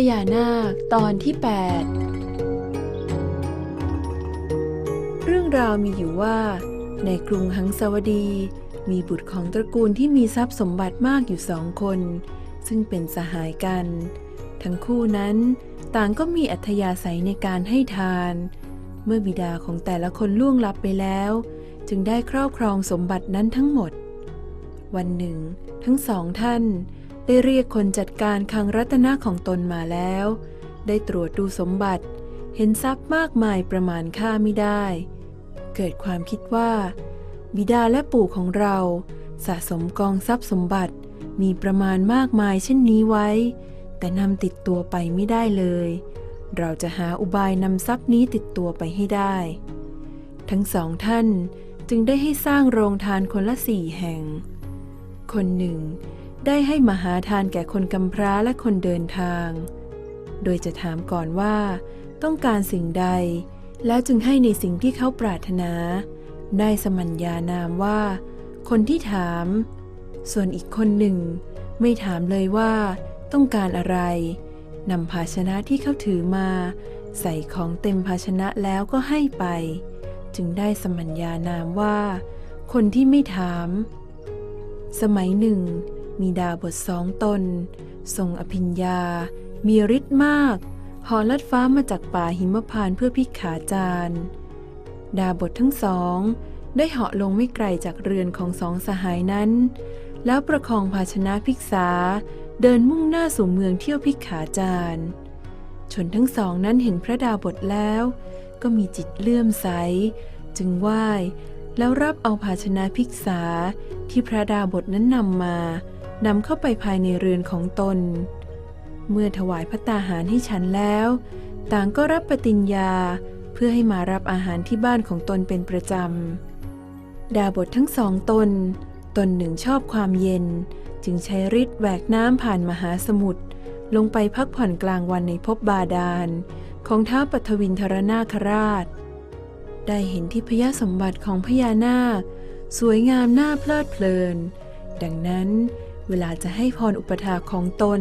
พญานาคตอนที่ 8 เรื่องราวมีอยู่ว่า ในกรุงหังสาวดี มีบุตรของตระกูลที่มีทรัพย์สมบัติมากอยู่สองคน ซึ่งเป็นสหายกัน ทั้งคู่นั้นต่างก็มีอัธยาศัยในการให้ทาน เมื่อบิดาของแต่ละคนล่วงลับไปแล้ว จึงได้ครอบครองสมบัตินั้นทั้งหมด วันหนึ่ง ทั้งสองท่าน ได้เรียกคนจัดการคลังรัตนะของตนมาแล้ว ได้ตรวจดูสมบัติ เห็นทรัพย์มากมายประมาณค่าไม่ได้ เกิดความคิดว่า บิดาและปู่ของเราสะสมกองทรัพย์สมบัติมีประมาณมากมายเช่นนี้ไว้ แต่นำติดตัวไปไม่ได้เลย เราจะหาอุบายนำทรัพย์นี้ติดตัวไปให้ได้ ทั้งสองท่านจึงได้ให้สร้างโรงทานคนละสี่แห่ง คนหนึ่ง ได้ให้มหาทานแก่คนกำพร้าและคนเดินทาง โดยจะถามก่อนว่า ต้องการสิ่งใด แล้วจึงให้ในสิ่งที่เขาปรารถนา ได้สมัญญานามว่า คนที่ถาม ส่วนอีกคนหนึ่ง ไม่ถามเลยว่า ต้องการอะไรนำภาชนะที่เขาถือมา ใส่ของเต็มภาชนะแล้วก็ให้ไป จึงได้สมัญญานามว่า คนที่ไม่ถาม สมัยหนึ่ง มีดาบทสองตน ทรงอภิญญา มีฤทธิ์มากหอลัดฟ้ามาจากป่าหิมพานต์เพื่อพิกขาจารย์ดาบททั้งสอง ได้เหาะลงไม่ไกลจากเรือนของสองสหายนั้น แล้วประคองภาชนะพิกษา เดินมุ่งหน้าสู่เมืองเที่ยวพิกขาจารย์ชนทั้งสองนั้นเห็นพระดาบทแล้ว ก็มีจิตเลื่อมใส จึงไหว้แล้วรับเอาภาชนะพิกษาที่พระดาบทนั้นนำมา นำเข้าไปภายในเรือนของตน เมื่อถวายพระตาหารให้ฉันแล้ว ต่างก็รับปฏิญญาเพื่อให้มารับอาหารที่บ้านของตนเป็นประจำ ดาบททั้งสองตน ตนหนึ่งชอบความเย็น จึงใช้ฤทธิ์แหวกน้ำผ่านมหาสมุทรลงไปพักผ่อนกลางวันในภพบาดาล ของท้าวปัทวินทรนาคราช ได้เห็นทิพยสมบัติของพญานาค สวยงามน่าเพลิดเพลิน ดังนั้น เวลาจะให้พรอุปถาของตน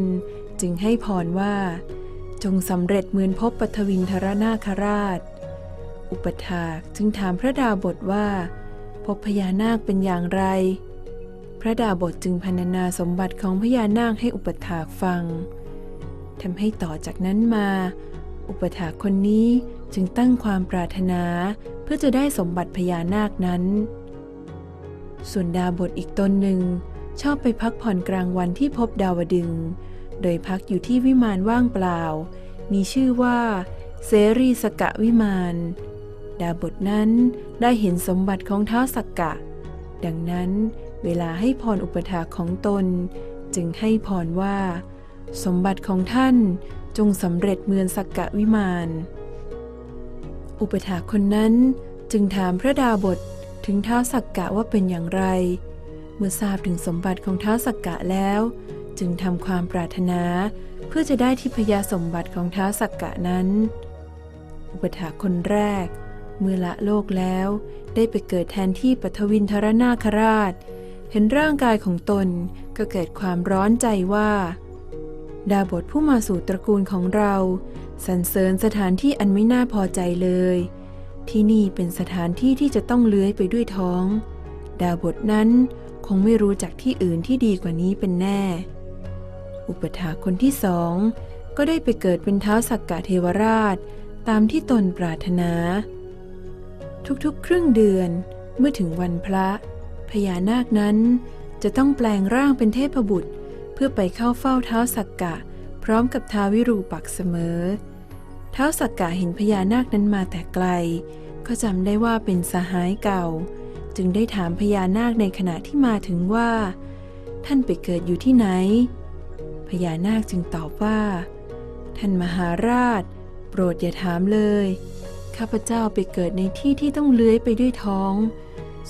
จึงให้พรว่า จงสำเร็จเหมือนพบปัทวินทรนาคราช อุปถาจึงถามพระดาบทว่า พบพญานาคเป็นอย่างไร พระดาบทจึงพรรณนาสมบัติของพญานาคให้อุปถากฟังทำให้ต่อจากนั้นมา อุปถากคนนี้จึงตั้งความปรารถนาเพื่อจะได้สมบัติพญานาคนั้น ส่วนดาบทอีกตนหนึ่ง ชอบไปพักผ่อนกลางวันที่พบดาวดึง โดยพักอยู่ที่วิมานว่างเปล่า มีชื่อว่าเสรีสกะวิมาน ดาบทนั้นได้เห็นสมบัติของเท้าสักกะ ดังนั้นเวลาให้พรอุปถาของตน จึงให้พรว่า สมบัติของท่านจงสำเร็จเมืองสักกะวิมาน อุปถาคนนั้นจึงถามพระดาบทถึงเท้าสักกะว่าเป็นอย่างไร เมื่อทราบถึงสมบัติของเท้าสักกะแล้ว จึงทำความปรารถนาเพื่อจะได้ทิพยสมบัติของเท้าสักกะนั้น อุปถาคนแรก เมื่อละโลกแล้วได้ไปเกิดแทนที่ปฐวินทรนาคราช เห็นร่างกายของตนก็เกิดความร้อนใจว่า ดาบทผู้มาสู่ตระกูลของเราสรรเสริญสถานที่อันไม่น่าพอใจเลย ที่นี่เป็นสถานที่ที่จะต้องเลื้อยไปด้วยท้อง ดาบทนั้นคงไม่รู้จักที่อื่นที่ดีกว่านี้เป็นแน่ อุปถาคนที่สองก็ได้ไปเกิดเป็นเท้าสักกะเทวราชตามที่ตนปรารถนา ทุกๆ ครึ่งเดือนเมื่อถึงวันพระ พญานาคนั้นจะต้องแปลงร่างเป็นเทพบุตร เพื่อไปเข้าเฝ้าเท้าสักกะ พร้อมกับท้าววิรูปักษ์เสมอ เท้าสักกะเห็นพญานาคนั้นมาแต่ไกล ก็จำได้ว่าเป็นสหายเก่า จึงได้ถามพญานาคในขณะที่มาถึงว่า ท่านไปเกิดอยู่ที่ไหน พญานาคจึงตอบว่า ท่านมหาราช โปรดอย่าถามเลย ข้าพเจ้าไปเกิดในที่ที่ต้องเลื้อยไปด้วยท้อง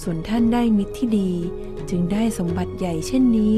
ส่วนท่านได้มิตรที่ดี จึงได้สมบัติใหญ่เช่นนี้